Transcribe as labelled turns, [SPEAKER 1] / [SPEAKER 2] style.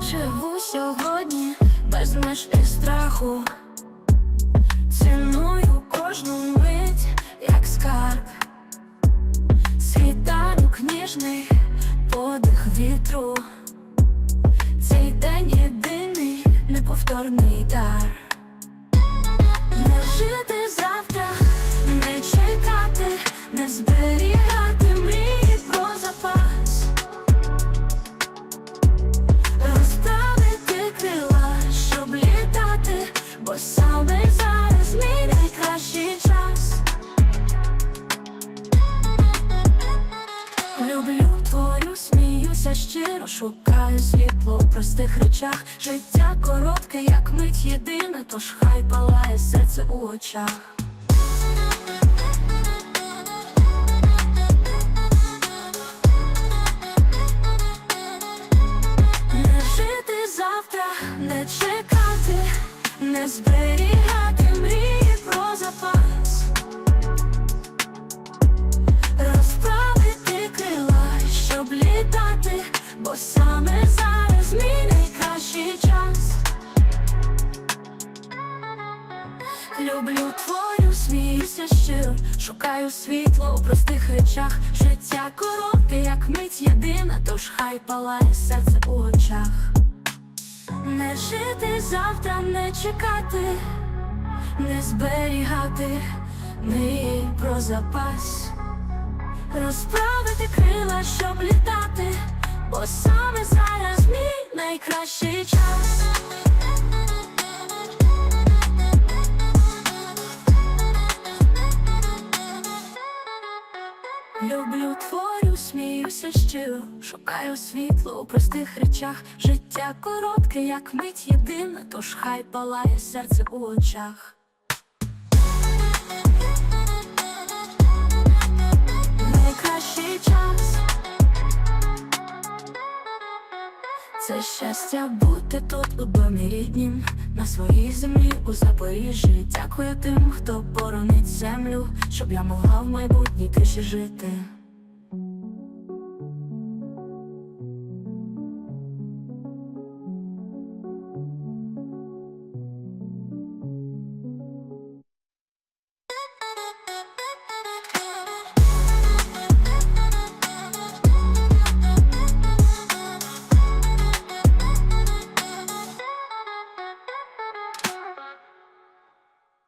[SPEAKER 1] Живу сьогодні без меж і страху. Ціную кожну мить, як скарб. Світанок ніжний, подих вітру. Цей день єдиний, неповторний дар. Не жити сміюся щиро, шукаю світло у простих речах. Життя коротке, як мить єдина, тож хай палає серце у очах. Не жити завтра, не чекати, не зберігати мрії про запас. Люблю твою, сміюся щиро, шукаю світло у простих речах. Життя коротке, як мить єдина, тож хай палає серце у очах. Не жити завтра, не чекати, не зберігати мрії про запас. Розправити крила, щоб літати, бо саме зараз мій найкращий час. Люблю творю, сміюся щиро, шукаю світло у простих речах. Життя коротке, як мить єдина, тож хай палає серце у очах. Це щастя бути тут у домі ріднім, на своїй землі у Запоріжжі. Дякую тим, хто боронить землю, щоб я могла в майбутній тиші жити.